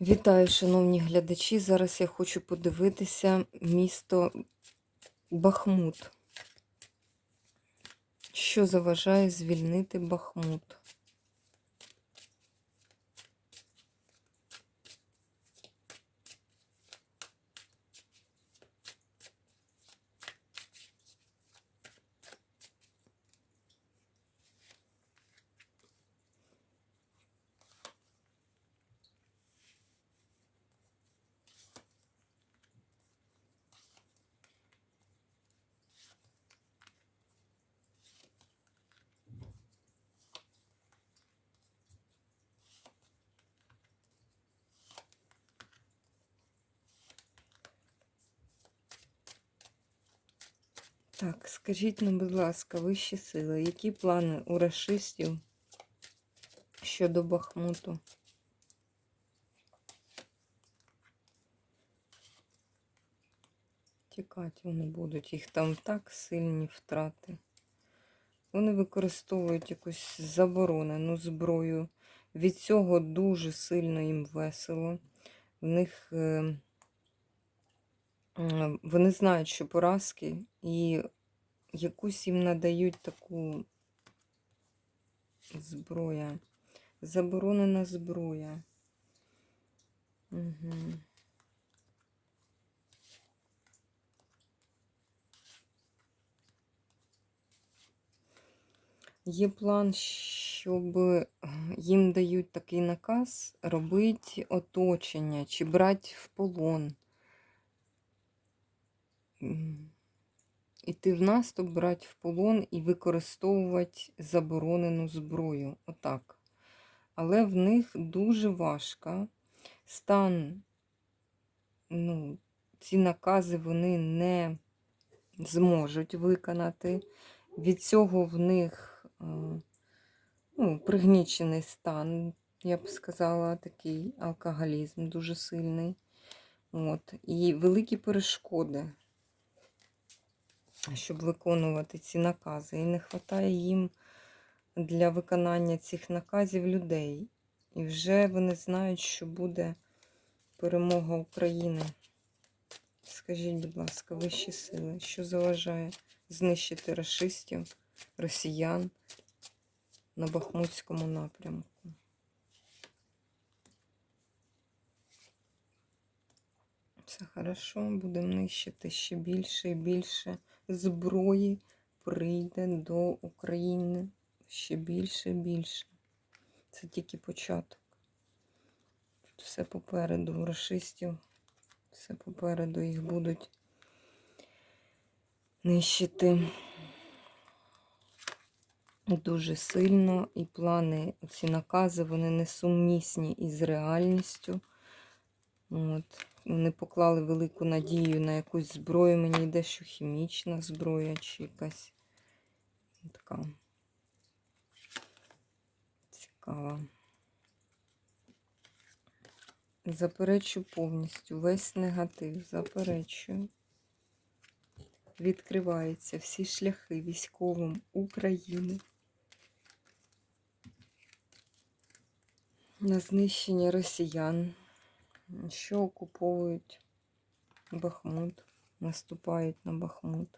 Вітаю, шановні глядачі. Зараз я хочу подивитися місто Бахмут. Що заважає звільнити Бахмут? Так, скажіть нам, будь ласка, вищі сили, які плани у рашистів щодо Бахмуту? Тікати вони будуть, їх там так сильні втрати. Вони використовують якусь заборонену зброю. Від цього дуже сильно їм весело. В них е, вони знають, що поразки, і якусь їм надають таку зброя. Заборонена зброя. Угу. Є план, щоб їм дають такий наказ робити оточення чи брати в полон. Іти в наступ, брати в полон і використовувати заборонену зброю. Отак. Але в них дуже важко. Стан, ну, ці накази вони не зможуть виконати. Від цього в них е, ну, пригнічений стан, я б сказала, такий алкоголізм дуже сильний. От. І великі перешкоди, щоб виконувати ці накази. І не вистачає їм для виконання цих наказів людей. І вже вони знають, що буде перемога України. Скажіть, будь ласка, вищі сили, що заважає знищити расистів, росіян на Бахмутському напрямку? Все хорошо, будемо нищити ще більше і більше зброї прийде до України. Ще більше і більше. Це тільки початок. Тут все попереду у расистів. Все попереду їх будуть нищити дуже сильно. І плани, ці накази, вони несумісні із реальністю. От. Вони поклали велику надію на якусь зброю. Мені йде, що хімічна зброя чи якась така цікава. Заперечу повністю весь негатив. Заперечую. Відкриваються всі шляхи військовим України на знищення росіян, що окуповують Бахмут, наступають на Бахмут.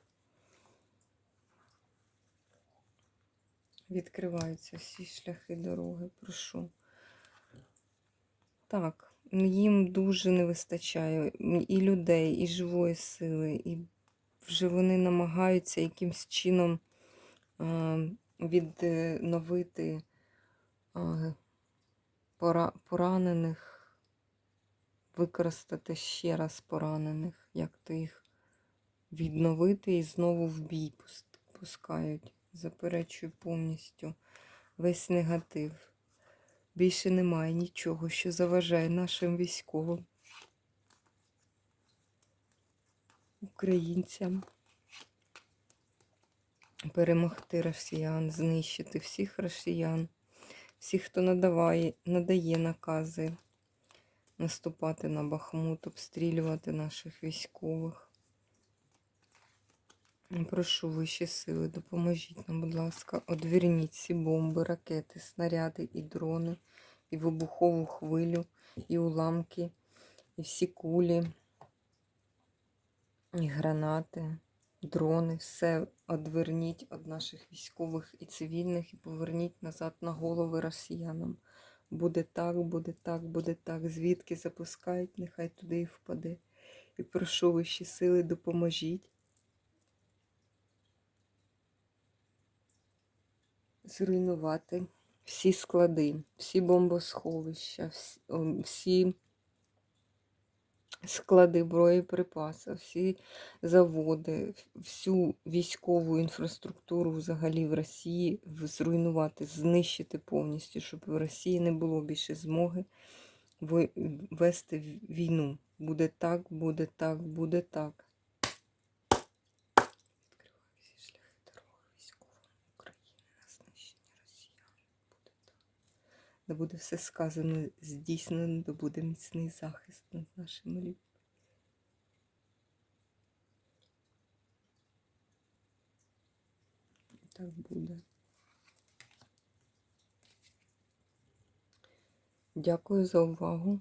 Відкриваються всі шляхи дороги, прошу. Так, їм дуже не вистачає і людей, і живої сили, і вже вони намагаються якимсь чином е, відновити е, пора, поранених, використати ще раз поранених, як то їх відновити і знову в бій пускають. Заперечую повністю весь негатив. Більше немає нічого, що заважає нашим військовим, українцям перемогти росіян, знищити всіх росіян, всіх, хто надаває, надає накази наступати на Бахмут, обстрілювати наших військових. Прошу вищі сили, допоможіть нам, будь ласка, одверніть ці бомби, ракети, снаряди і дрони і вибухову хвилю, і уламки, і всі кулі, і гранати, дрони, все одверніть від наших військових і цивільних і поверніть назад на голови росіянам. Буде так, буде так, буде так. Звідки запускають, нехай туди і впаде. І прошу вищі сили, допоможіть. Зруйнувати всі склади, всі бомбосховища, всі, всі склади боєприпасів, всі заводи, всю військову інфраструктуру взагалі в Росії зруйнувати, знищити повністю, щоб в Росії не було більше змоги вести війну. Буде так, буде так, буде так. Відкриваю всі шляхи дороги військовим України на знищення росіян. Буде так. Да буде все сказано, здійснено, да буде міцний захист над нашими людьми. Так буде. Дякую за увагу.